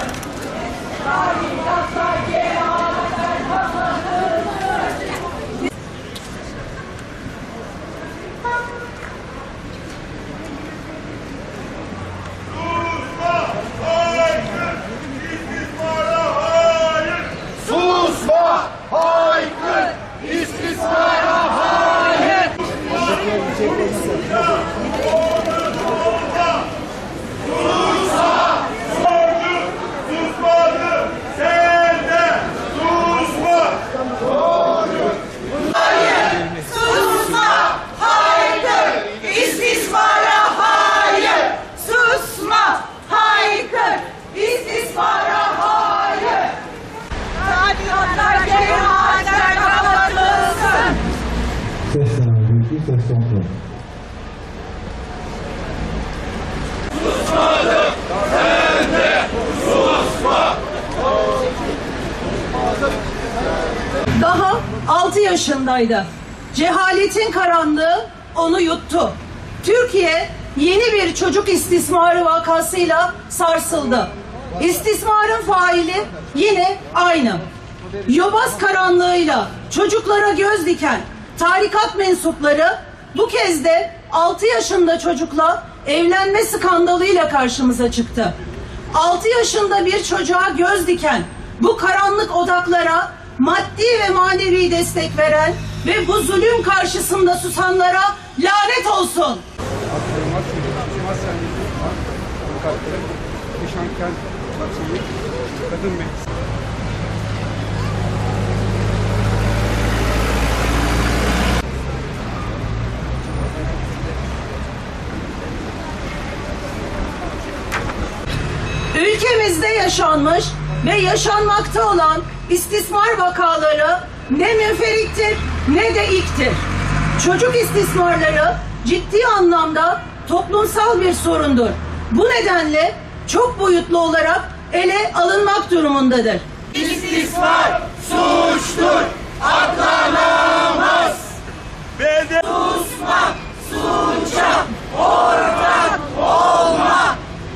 Amen. Cemaatler kapatılsın. Ses sahibi, ses kontrol. 6 yaşındaydı. Cehaletin karanlığı onu yuttu. Türkiye yeni bir çocuk istismarı vakasıyla sarsıldı. İstismarın faili yine aynı. Yobaz karanlığıyla çocuklara göz diken tarikat mensupları bu kez de 6 yaşında çocukla evlenme skandalıyla karşımıza çıktı. 6 yaşında bir çocuğa göz diken bu karanlık odaklara maddi ve manevi destek veren ve bu zulüm karşısında susanlara lanet olsun. Ülkemizde yaşanmış ve yaşanmakta olan istismar vakaları ne münferittir ne de ilktir. Çocuk istismarları ciddi anlamda toplumsal bir sorundur. Bu nedenle çok boyutlu olarak ele alınmak durumundadır. İstismar